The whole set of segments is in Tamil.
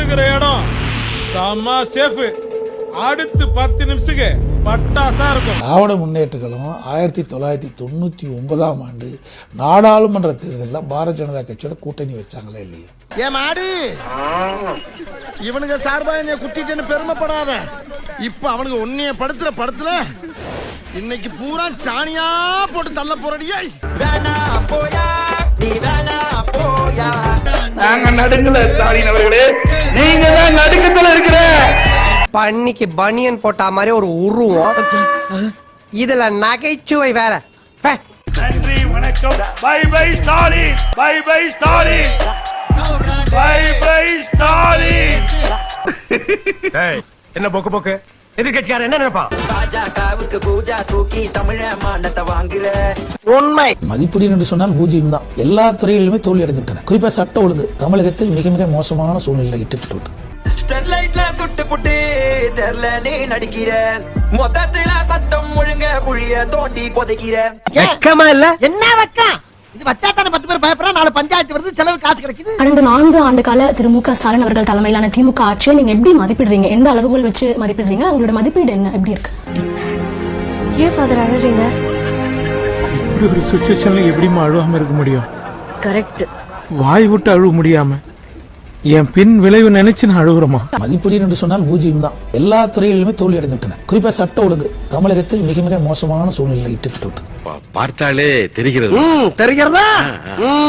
வந்திருக்கிற இடம். செம்ம சேஃப் அடுத்து பத்து நிமிஷத்துக்கு பட்டாசா இருக்கும். திராவிட முன்னேற்ற கழகம் ஆயிரத்தி தொள்ளாயிரத்தி தொண்ணூற்றி ஒன்பதாம் ஆண்டு நாடாளுமன்ற தேர்தலில் பாரதிய ஜனதா கட்சியோட கூட்டணி வச்சாங்களே இல்லையா? ஏ மாடு! இவனுங்க சார்பா என்னை குட்டிட்டேன்னு பெருமைப்படாத. இப்ப அவனுங்க உன்னைய படுத்துற படத்துல இன்னைக்கு பூரா சாணியா போட்டு தள்ள போறடியே நாங்க நடுங்கல ஸ்டாலின் அவர்களே. நீங்க தான் நடுக்கத்துல இருக்கிற. பண்ணிக்கு பனியன் போட்டா மாதிரி ஒரு உருவம். இதுல நகைச்சுவை வேற. நன்றி வணக்கம். Bye bye Stalin. Bye bye Stalin. Bye bye Stalin. என்ன போக்கு போக்கு? எதிர்கட்சியார் என்ன நினைப்பான்? பாஜகவுக்கு பூஜா தூக்கி தமிழ மானத்தை வாங்குற. உண்மை. மதிப்பீடு என்று சொன்னால் பூஜ்ஜியம் தான். எல்லா துறைகளிலுமே தோல்வி அடைந்துவிட்டன குறிப்பாக சட்ட ஒழுங்கு. தமிழகத்தில் மிக மிக மோசமான சூழ்நிலை இட்டுவிட்டு ஸ்டெர்லைட்ல சுட்டு புட்டு தெர்ல நீ நடிக்கிற. மொத்தத்துல சட்டம் ஒழுங்க குழிய தோண்டி புதைக்கிற. வெக்கமா இல்ல? என்ன வக்கா இது வச்சா தானே பத்து பேர் பயப்படுறா நாலு பஞ்சாயத்து வருது செலவு காசு கிடைக்குது. கடந்த நான்கு ஆண்டு கால திரு மு க ஸ்டாலின் அவர்கள் தலைமையிலான திமுக ஆட்சியை நீங்க எப்படி மதிப்பிடுறீங்க? எந்த அளவுகள் வச்சு மதிப்பிடுறீங்க? உங்களோட மதிப்பீடு என்ன? எப்படி இருக்கு? ஏன் ஃபாதர் அழறீங்க? இப்படி ஒரு சுச்சுவேஷன்ல எப்படிமா அழுவாம இருக்க முடியும்? கரெக்ட் வாய் விட்டு அழுவ முடியாம என் பின் விளைவு நினைச்சு நான் அழுகுறேமா மதிப்பீடு என்று சொன்னால் பூஜ்ஜியம் தான். எல்லா துறைகளிலுமே தோல்வி அடைந்துவிட்டன. குறிப்பாக சட்ட ஒழுங்கு தமிழகத்தில் மிக மிக மோசமான சூழ்நிலை இட்டுவிட்டு விட்டது. பார்த்தாலே தெரிகிறது. தெரிகிறதா?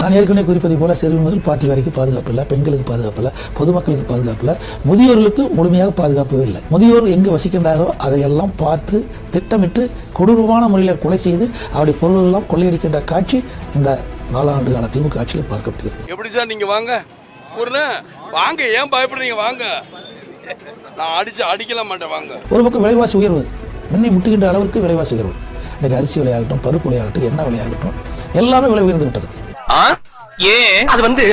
நான் ஏற்கனவே குறிப்பதை போல சிறு முதல் பாட்டி வரைக்கும் பாதுகாப்பு இல்லை பெண்களுக்கு பாதுகாப்பு இல்லை பொதுமக்களுக்கு பாதுகாப்பு இல்லை முதியோர்களுக்கு முழுமையாக பாதுகாப்பு இல்லை. முதியோர் எங்கு வசிக்கின்றாரோ அதையெல்லாம் பார்த்து திட்டமிட்டு கொடூரமான முறையில் கொலை செய்து அவருடைய பொருள் எல்லாம் கொள்ளையடிக்கின்ற காட்சி இந்த நாலாண்டு கால திமுக ஆட்சியில் பார்க்கப்படுகிறது எப்படி சார் நீங்க வாங்க? வாங்க ஏன் பயப்படுறீங்க? வாங்க. நான் அடிச்சு அடிக்கல மாட்டேன் வாங்க. ஒரு பக்கம் விலைவாசி உயர்வு. முன்னை முட்டுகின்ற அளவிற்கு விலைவாசி உயர்வு. இன்னைக்கு அரிசி விலையாகட்டும் பருப்பு விலையாகட்டும் எண்ணெய் விலையாகட்டும் எல்லாமே விலை உயர்ந்து விட்டது. அது வந்து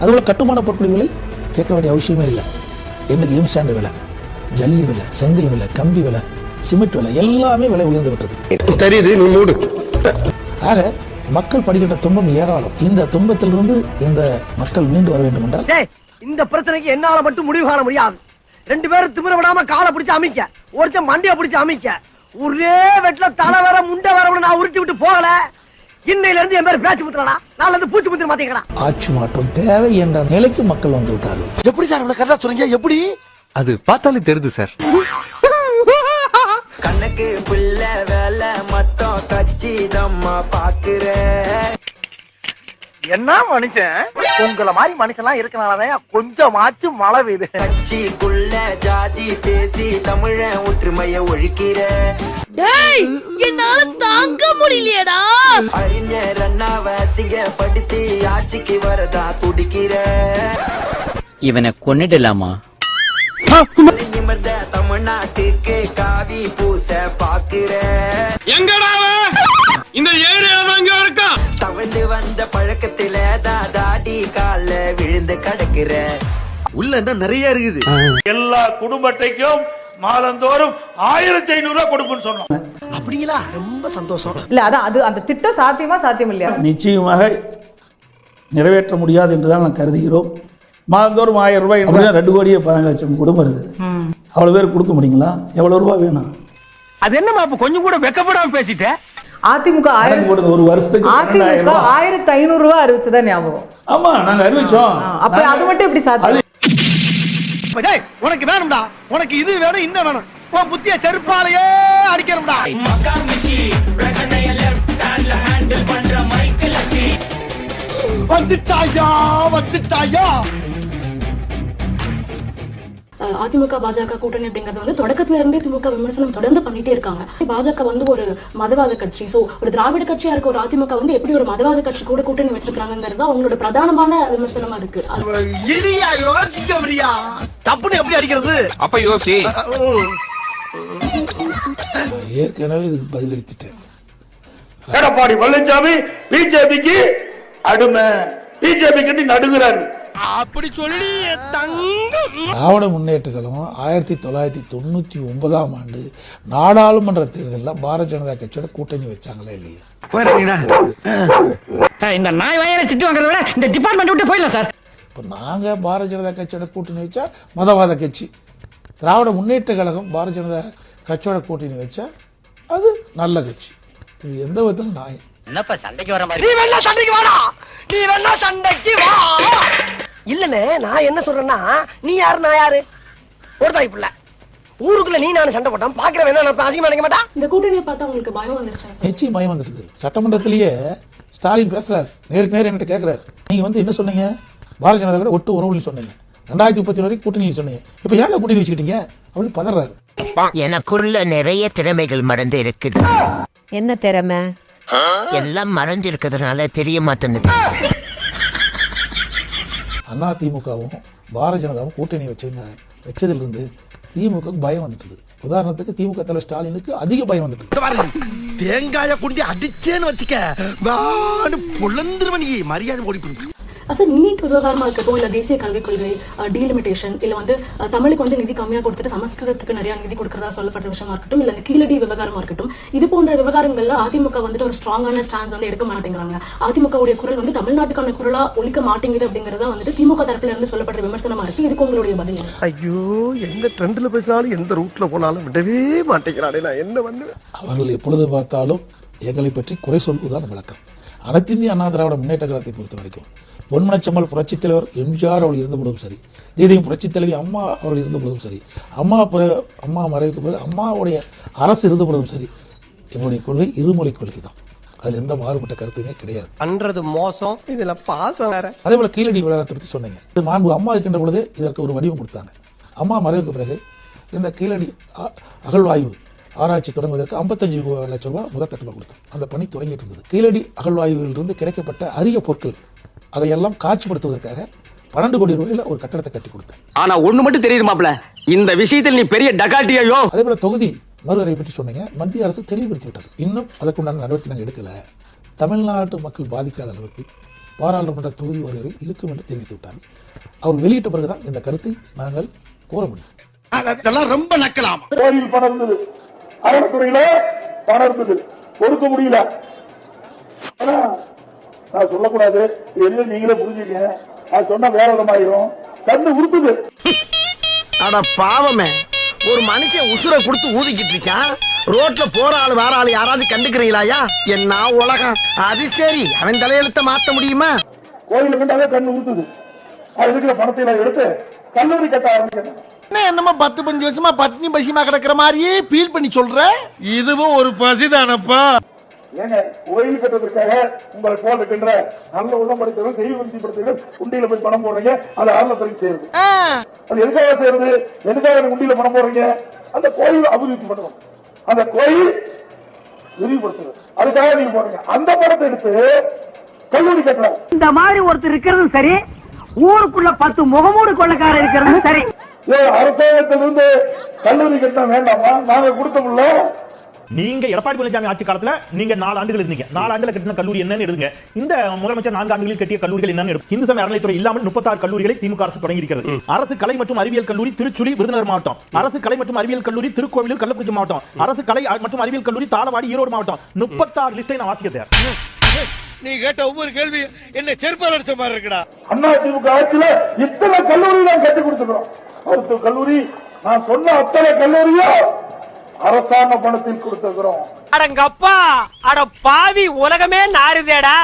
அதுபோல கட்டுமான பொருட்களின் விலை கேட்க வேண்டிய அவசியமே இல்லை. இன்னைக்கு எம்சாண்ட் விலை ஜல்லி விலை செங்கல் விலை கம்பி விலை சிமெண்ட் விலை எல்லாமே விலை உயர்ந்து விட்டது. தெரியுது நீ மூடு. ஆக மக்கள் படுகின்ற துன்பம் ஏராளம். இந்த துன்பத்திலிருந்து இந்த மக்கள் மீண்டு வர வேண்டும் என்றால் இந்த பிரச்சனைக்கு என்னால மட்டும் முடிவு காண முடியாது. ரெண்டு பேரும் திமிர விடாம காலை பிடிச்சு அமைக்க ஒருத்தன் மண்டைய பிடிச்சு அமைக்க. ஒரே வெட்ல தலை வர முண்டை வர நான் உருட்டி விட்டு போகல. இன்னையில இருந்து என் பேர் பேச்சு முத்துறா நாளைல இருந்து பூச்சி முத்திர மாத்தீங்களா ஆட்சி மாற்றம் தேவை என்ற நிலைக்கு மக்கள் வந்து விட்டார்கள். எப்படி சார் இவ்வளவு கரெக்டா சொல்றீங்க எப்படி? அது பார்த்தாலே தெரியுது சார். கண்ணுக்கு புள்ள வேலை மட்டும் கச்சிதம்மா பாக்குற என்ன மனுஷன்? உங்களை மாதிரி மனுஷன்லாம் இருக்கனாலதான் கொஞ்சமாச்சும் மழை பெய்யுது. கட்சிக்குள்ள ஜாதி பேசி தமிழ ஒற்றுமைய ஒழிக்கிற. டேய் என்னால தாங்க முடியலையேடா. அறிஞர் அண்ணாவ சிங்கப்படுத்தி ஆட்சிக்கு வரதா துடிக்கிற. இவனை கொன்னிடலாமா? நிமிர்ந்த தமிழ்நாட்டுக்கு காவி பூச பாக்குற கிடக்குற. உள்ள என்ன நிறைய இருக்குது. எல்லா குடும்பத்தைக்கும் மாதந்தோறும் ஆயிரத்தி ஐநூறு ரூபாய் கொடுப்புன்னு சொன்னோம். அப்படிங்களா? ரொம்ப சந்தோஷம். இல்ல அதான் அது அந்த திட்டம் சாத்தியமா சாத்தியம் இல்லையா? நிச்சயமாக நிறைவேற்ற முடியாது என்றுதான் நான் கருதுகிறோம். மாதந்தோறும் ஆயிரம் ரூபாய் அப்படின்னா ரெண்டு கோடியே பதினாலு லட்சம் குடும்பம் இருக்குது. அவ்வளோ பேர் கொடுக்க முடியுங்களா? எவ்வளோ ரூபாய் வேணும்? அது என்னமா அப்ப கொஞ்சம் கூட வெக்கப்படாம பேசிட்டேன் அதிமுக ஆயிரம் ஒரு வருஷத்துக்கு அதிமுக ரூபாய். ஆயிரத்தி ஐநூறு ரூபாய் அறிவிச்சதா ஞாபகம். ஆமா நாங்க அறிவிச்சோம். அப்ப அது மட்டும் எப்படி சாத்தியம்? டேய் உனக்கு வேணும்டா. உனக்கு இது வேணும் இன்னும் வேணும். உன் புத்திய செருப்பாலேயே அடிக்கணும்டா. வந்துட்டாயா வந்துட்டாயா? அதிமுக பாஜக கூட்டணி அப்படிங்கறது வந்து தொடக்கத்துல இருந்தே திமுக விமர்சனம் தொடர்ந்து பண்ணிட்டே இருக்காங்க. பாஜக வந்து ஒரு மதவாத கட்சி. சோ ஒரு திராவிட கட்சியா இருக்க ஒரு அதிமுக வந்து எப்படி ஒரு மதவாத கட்சி கூட கூட்டணி வச்சிருக்காங்கிறது அவங்களோட பிரதானமான விமர்சனமா இருக்கு. தப்புன்னு எப்படி அடிக்கிறது? அப்ப யோசி. ஏற்கனவே இதுக்கு பதிலளித்துட்டேன். எடப்பாடி பழனிசாமி பிஜேபிக்கு அடிமை. பிஜேபி கட்டி நடுங்கிறாரு திராவிட முன்னேற்ற கழகம் ஆயிரத்தி தொள்ளாயிரத்தி தொண்ணூற்றி ஒன்பதாம் ஆண்டு நாடாளுமன்ற தேர்தலில் பாரதிய ஜனதா கட்சியோட கூட்டணி வச்சாங்களே இல்லையா? இந்த நாய் வயல திட்டு வாங்குறத விட இந்த டிபார்ட்மெண்ட் விட்டு போயிடலாம் சார். இப்போ நாங்கள் பாரதிய ஜனதா கட்சியோட கூட்டணி வச்சா மதவாத கட்சி. திராவிட முன்னேற்ற கழகம் பாரதிய ஜனதா கட்சியோட கூட்டணி வச்சா அது நல்ல கட்சி. இது எந்த விதத்தில் நியாயம் என்னப்பா சண்டைக்கு வர நீ வேணா சண்டைக்கு வாடா. நீ வேணா சண்டைக்கு வா. இல்லனே நான் என்ன சொல்றேன்னா நீ யாரு நான் யாரு? ஒரு தாய் பிள்ளை ஊருக்குள்ள நீ நானும் சண்டை போட்டான் பாக்குறவன் என்ன அதிகமா நினைக்க மாட்டான்? இந்த கூட்டணியை பார்த்தா உங்களுக்கு பயம் வந்துருச்சா நிச்சயம் பயம் வந்துடுது சட்டமன்றத்திலேயே ஸ்டாலின் பேசுறாரு. நேருக்கு நேர் என்கிட்ட கேட்கிறாரு நீங்க வந்து என்ன சொன்னீங்க? பாரதிய ஜனதா கூட ஒட்டு உறவுன்னு சொன்னீங்க. ரெண்டாயிரத்தி முப்பத்தி வரைக்கும் கூட்டணி சொன்னீங்க. இப்ப ஏங்க கூட்டணி வச்சுக்கிட்டீங்க? அப்படின்னு பதறாரு. எனக்குள்ள நிறைய திறமைகள் மறந்து இருக்குது. என்ன திறமை? எல்லாம் மறைஞ்சு இருக்கிறதுனால தெரிய மாட்டேங்குது. அண்ணா திமுகவும் பாரதிய ஜனதாவும் கூட்டணி வச்சுங்க வச்சதிலிருந்து திமுக பயம் வந்துட்டுது. உதாரணத்துக்கு திமுக தலைவர் ஸ்டாலினுக்கு அதிக பயம் வந்துட்டு தேங்காய குண்டி அடிச்சேன்னு வச்சுக்க வான்னு பொழந்துருவன் மரியாதை ஓடி. சார் நீட் விவகாரமா இருக்கட்டும் இல்ல தேசிய கல்விக் கொள்கை டீலிமிட்டேஷன் இல்ல வந்து தமிழுக்கு வந்து நிதி கம்மியா கொடுத்துட்டு சமஸ்கிருதத்துக்கு நிறைய நிதி கொடுக்கறதா சொல்லப்பட்ட விஷயமா இருக்கட்டும் இல்ல கீழடி விவகாரமா இருக்கட்டும் இது போன்ற விவகாரங்கள்ல அதிமுக வந்துட்டு ஒரு ஸ்ட்ராங்கான ஸ்டாண்ட்ஸ் வந்து எடுக்க மாட்டேங்கிறாங்க. அதிமுகவுடைய குரல் வந்து தமிழ்நாட்டுக்கான குரலா ஒழிக்க மாட்டேங்குது அப்படிங்கறதா வந்துட்டு திமுக தரப்புல இருந்து சொல்லப்படுற விமர்சனமா இருக்கு. இதுக்கு உங்களுடைய பதில்? ஐயோ எந்த ட்ரெண்ட்ல பேசினாலும் எந்த ரூட்ல போனாலும் விடவே மாட்டேங்கிறானே நான். என்ன பண்ணுவேன்? அவர்கள் எப்பொழுது பார்த்தாலும் எங்களை பற்றி குறை சொல்வதுதான் வழக்கம். அனைத்து இந்திய அண்ணா திராவிட முன்னேற்ற கழகத்தை பொறுத்த வரைக்கும் பொன்மனச்சம்மல் புரட்சித் தலைவர் எம்ஜிஆர் அவர்கள் இருந்த பொழுதும் சரி தீதையும் புரட்சித் தலைவி அம்மா அவர்கள் இருந்த பொழுதும் சரி அம்மா பிறகு அம்மா மறைவுக்கு பிறகு அம்மாவுடைய அரசு இருந்த பொழுதும் சரி எங்களுடைய கொள்கை இருமொழி கொள்கை தான். அதில் எந்த மாறுபட்ட கருத்துமே கிடையாது. பண்றது மோசம் இதுல பாசம் வேற. அதே போல கீழடி விவகாரத்தை பற்றி சொன்னீங்க. இது மாண்பு அம்மா இருக்கின்ற பொழுது இதற்கு ஒரு வடிவம் கொடுத்தாங்க. அம்மா மறைவுக்கு பிறகு இந்த கீழடி அகழ்வாய்வு ஆராய்ச்சி தொடங்குவதற்கு 55 லட்சம் ரூபாய் முதற்கட்டமாக கொடுத்தோம். அந்த பணி தொடங்கிட்டு இருந்தது. கீழடி அகழ்வாய்விலிருந்து கிடைக்கப்பட்ட அரிய பொருட்கள் அதையெல்லாம் காட்சிப்படுத்துவதற்காக பன்னெண்டு கோடி ரூபாயில ஒரு கட்டடத்தை கட்டி கொடுத்தேன். ஆனா ஒண்ணு மட்டும் தெரியுது மாப்ள இந்த விஷயத்தில் நீ பெரிய டகாட்டியோ அதே போல தொகுதி மறுவரை பற்றி சொன்னீங்க. மத்திய அரசு தெளிவுபடுத்தி விட்டது இன்னும் அதற்குண்டான நடவடிக்கை நாங்கள் எடுக்கல. தமிழ்நாட்டு மக்கள் பாதிக்காத அளவுக்கு பாராளுமன்ற தொகுதி வருகை இருக்கும் என்று தெரிவித்து விட்டார்கள் அவர் வெளியிட்ட பிறகுதான் இந்த கருத்தை நாங்கள் கூற முடியும். அதெல்லாம் ரொம்ப நக்கலாம்? கோயில் பணம் இருந்தது அறத்துறையில பணம் இருந்தது கொடுக்க முடியல. ஆனா, நான் சொல்லக்கூடாது. என்ன நீங்களே புரிஞ்சுக்கங்க அது சொன்னா வேற விதமாயிரும். கண்ணு உறுத்துது அட பாவமே. ஒரு மனுஷன் உசுரை கொடுத்து ஊதிக்கிட்டு இருக்கான். ரோட்ல போற ஆளு வேற ஆளு யாராவது கண்டுக்கிறீங்களாயா? என்ன உலகம்? அது சரி. அவன் தலையெழுத்த மாத்த முடியுமா? கோயில கண்டாலே கண்ணு உறுத்துது அது இருக்கிற பணத்தை நான் எடுத்து கல்லூரி கட்ட ஆரம்பிக்கிறேன். என்னமோ பத்து பஞ்சு வருஷமா பட்னி பசிமா கிடக்குற மாதிரியே ஃபீல் பண்ணி சொல்ற? இதுவும் ஒரு பசிதானப்பா. ஏங்க கோயில் கட்டுறதுக்காக உங்களை போல் இருக்கின்ற நல்ல உள்ளம் படுத்தவர்கள் தெய்வ படுத்தவர்கள் உண்டியில போய் பணம் போடுறீங்க அது அறலத்துறைக்கு சேருது. அது எதுக்காக சேருது? எதுக்காக நீங்க உண்டியில பணம் போடுறீங்க? அந்த கோயில் அபிவிருத்தி பண்ணணும். அந்த கோயில் விரிவுபடுத்துறது. அதுக்காக நீங்க போடுறீங்க. அந்த பணத்தை எடுத்து கல்லூரி கட்டலாம். இந்த மாதிரி ஒருத்தர் இருக்கிறதும் சரி ஊருக்குள்ள பத்து முகமூடு கொள்ளக்காரர் இருக்கிறதும் சரி. அரசாங்கத்திலிருந்து கல்லூரி கட்டினா வேண்டாமா? நாங்க கொடுத்தோம்ல நீங்க எடப்பாடி பழனிசாமி ஆட்சி காலத்துல நீங்க நாலு ஆண்டுகள் இருந்தீங்க. நாலு ஆண்டுல கட்டின கல்லூரி என்னன்னு எடுங்க. இந்த முதலமைச்சர் நான்கு ஆண்டுகளில் கட்டிய கல்லூரிகள் என்னன்னு எடுங்க. இந்து சமய அறநிலைத்துறை இல்லாமல் முப்பத்தாறு கல்லூரிகளை திமுக அரசு தொடங்கி இருக்கிறது. அரசு கலை மற்றும் அறிவியல் கல்லூரி திருச்சுழி விருதுநகர் மாவட்டம். அரசு கலை மற்றும் அறிவியல் கல்லூரி திருக்கோவிலூர் கள்ளக்குறிச்சி மாவட்டம். அரசு கலை மற்றும் அறிவியல் கல்லூரி தாளவாடி ஈரோடு மாவட்டம். முப்பத்தாறு லிஸ்டை நான் வாசிக்கிறேன் நீ கேட்ட ஒவ்வொரு கேள்வி என்ன செருப்பால் அடிச்ச மாதிரி இருக்குடா. அண்ணா திமுக ஆட்சியில இத்தனை கல்லூரி நான் கட்டி கொடுத்துக்கிறோம். கல்லூரி நான் சொன்ன அத்தனை கல்லூரியும் அரசாங்க பணத்தில் கொடுத்துக்கிறோம் அடங்கப்பா அட பாவி உலகமே நாறுதேடா.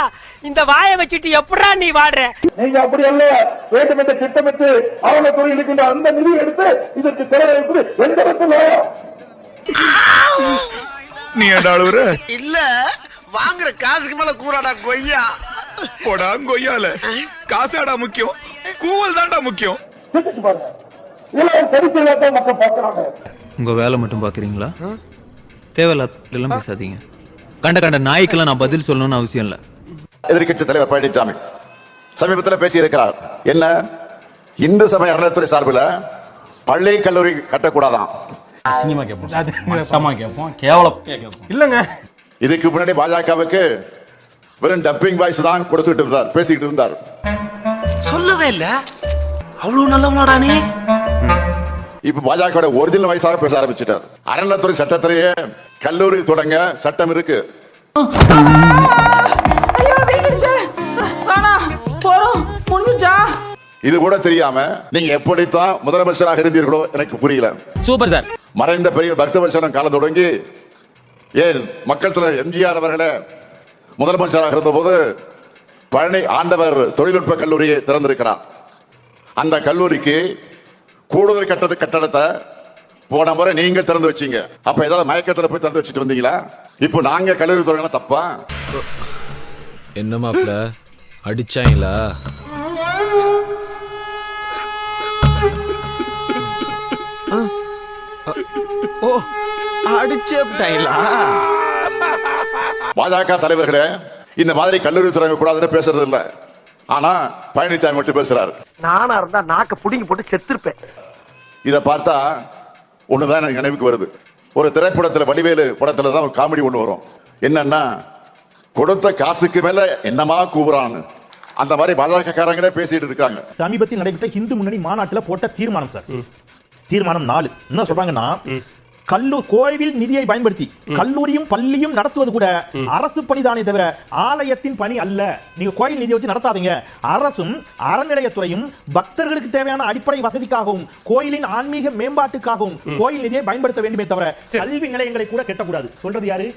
இந்த வாயை வச்சுட்டு எப்படா நீ வாடுற? நீங்க அப்படி அல்ல. வேண்டுமென்ற திட்டமிட்டு அவன துறை இருக்கின்ற அந்த நிதி எடுத்து இதற்கு செலவழிப்பது எந்த விதத்தில் நீ அழுவுற? இல்ல வாங்குற காசுக்கு மேல கூறாடா கொய்யா. போடா கொய்யால. காசாடா முக்கியம். கூவல் தான்டா முக்கியம். பாருங்க. இதெல்லாம் சரித்திரத்தை மக்கள் பார்க்கறாங்க. உங்க வேலை மட்டும் பாக்குறீங்களா? தேவையில்லாம் பேசாதீங்க. கண்ட கண்ட நாய்க்கெல்லாம் நான் பதில் சொல்லணும்னு அவசியம் இல்ல. எதிர்கட்சி தலைவர் பழனிசாமி சமீபத்தில் பேசி இருக்கிறார் என்ன? இந்து சமய அறநிலைத்துறை சார்பில் பள்ளி கல்லூரி கட்டக்கூடாதாம் அசிங்கமா கேட்போம் கேட்போம் கேவலம் இல்லங்க. இதுக்கு முன்னாடி பாஜகவுக்கு வெறும் டப்பிங் வாய்ஸ் தான் கொடுத்துட்டு இருந்தார் பேசிக்கிட்டு இருந்தார். சொல்லவே இல்ல. அவ்வளவு நல்லவனாடா நீ? இப்ப பாஜக ஒரிஜினல் வயசாக பேச ஆரம்பிச்சிட்டார். அறநிலைத்துறை சட்டத்திலேயே கல்லூரி தொடங்க சட்டம் இருக்கு. இது கூட தெரியாம நீங்க எப்படித்தான் முதலமைச்சராக இருந்தீர்களோ எனக்கு புரியல. Super sir. மறைந்த பெரிய பக்தவச்சனம் காலம் தொடங்கி ஏன் மக்கள் தலைவர் எம்ஜிஆர் அவர்களே முதலமைச்சராக இருந்தபோது பழனி ஆண்டவர் தொழில்நுட்ப கல்லூரியை திறந்திருக்கிறார். அந்த கல்லூரிக்கு கூடுதல் கட்டட கட்டடத்தை போன முறை நீங்க திறந்து வச்சீங்க. அப்ப ஏதாவது மயக்கத்துல போய் திறந்து வச்சுட்டு இருந்தீங்களா இப்போ நாங்க கல்லூரி தொடங்கினா தப்பா? என்ன மாப்ள அடிச்சாங்களா? ஓ அடிச்சேப்டாயிலா பாஜக தலைவர்களே இந்த மாதிரி கல்லூரி தொடங்க கூடாதுன்னு பேசுறது இல்ல. ஆனா பழனிசாமி மட்டும் பேசுறாரு. நானா இருந்தா நாக்க புடிங்கி போட்டு செத்துருப்பேன். இதை பார்த்தா ஒண்ணுதான் எனக்கு நினைவுக்கு வருது. ஒரு திரைப்படத்துல வடிவேலு படத்துல தான் ஒரு காமெடி ஒண்ணு வரும். என்னன்னா கொடுத்த காசுக்கு மேல என்னமா கூவுறான்னு. அந்த மாதிரி பாஜக காரங்களே பேசிட்டு இருக்காங்க. சமீபத்தில் நடைபெற்ற இந்து முன்னணி மாநாட்டுல போட்ட தீர்மானம் சார். தீர்மானம் நாலு. என்ன சொல்றாங்கன்னா கல்லூர் கோவில் நிதியை பயன்படுத்தி கல்லூரியும் பள்ளியும் நடத்துவது கூட அரசு பணிதானே தவிர ஆலயத்தின் பணி அல்ல. நீங்க கோயில் நிதியை வச்சு நடத்தாதீங்க. அரசும் அறநிலையத்துறையும் பக்தர்களுக்கு தேவையான அடிப்படை வசதிக்காகவும் கோயிலின் ஆன்மீக மேம்பாட்டுக்காகவும் கோயில் நிதியை பயன்படுத்த வேண்டுமே தவிர கல்வி நிலையங்களை கூட கட்டக்கூடாது. சொல்றது யாரு?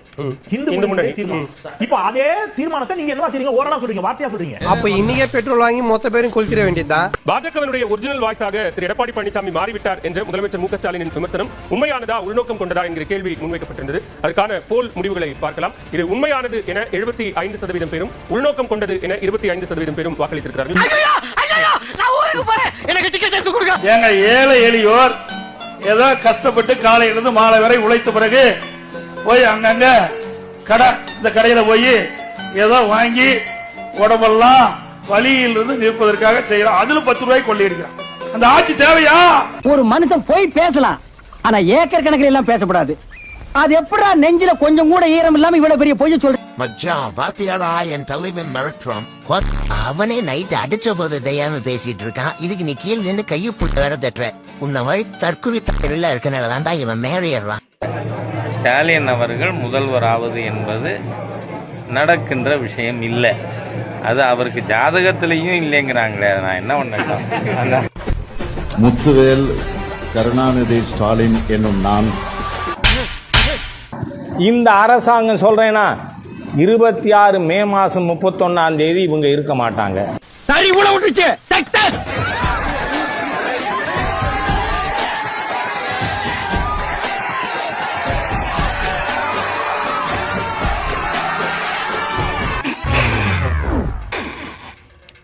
இந்து முன்னணி தீர்மானம். இப்போ அதே தீர்மானத்தை நீங்க என்ன செய்றீங்க ஓரளவு சொல்றீங்க வார்த்தையா சொல்றீங்க? அப்ப இன்னைக்கே பெட்ரோல் வாங்கி மொத்த பேரும் கொளுத்திட வேண்டியதுதான் பாஜகவினுடைய ஒரிஜினல் வாய்ஸாக திரு எடப்பாடி பழனிசாமி மாறிவிட்டார் என்ற முதலமைச்சர் மு க ஸ்டாலினின் விமர்சனம் உண்மையானதா உள்நோக்கம் கொண்டதா என்கிற கேள்வி முன்வைக்கப்பட்டிருந்தது. அதற்கான போல் முடிவுகளை பார்க்கலாம். இது உண்மையானது என எழுபத்தி ஐந்து சதவீதம் பேரும் உள்நோக்கம் கொண்டது என இருபத்தி ஐந்து சதவீதம் பேரும் வாக்களித்திருக்கிறார்கள். எனக்கு டிக்கெட் எடுத்து கொடுங்க. ஏங்க ஏழை எளியோர் ஏதோ கஷ்டப்பட்டு காலையில இருந்து மாலை வரை உழைத்த பிறகு போய் அங்கங்க கடை இந்த கடையில போய் ஏதோ வாங்கி உடம்பெல்லாம் வழியில் இருந்து நிற்பதற்காக செய்யறான். அதுல பத்து ரூபாய் கொள்ளையடிக்கிறான். அந்த ஆட்சி தேவையா? ஒரு மனுஷன் போய் பேசலாம். ஆனா ஏக்கர் கணக்கில் எல்லாம் பேசக்கூடாது அது எப்படா நெஞ்சில கொஞ்சம் கூட ஈரம் இல்லாம இவ்வளவு பெரிய பொய்ய சொல்ற? மச்சான் பாத்தியாடா என் தலைவன் மிரட்டுறான். அவனே நைட் அடிச்ச போது தெரியாம பேசிட்டு இருக்கான். இதுக்கு நீ கீழ் நின்று கையை புட்டு வேற தட்டுற. உன்ன வழி தற்கொலை தகவல இருக்கனால தான்டா இவன் மேறிடுறான் ஸ்டாலின் அவர்கள் முதல்வர் ஆவது என்பது நடக்கின்ற விஷயம் இல்லை. அது அவருக்கு ஜாதகத்திலையும் இல்லைங்கிறாங்களே நான் என்ன பண்ண முத்துவேல் கருணாநிதி ஸ்டாலின் என்னும் நான். இந்த அரசாங்கம் சொல்றேன்னா இருபத்தி ஆறு மே மாசம் முப்பத்தொன்னாம் தேதி இவங்க இருக்க மாட்டாங்க. சரி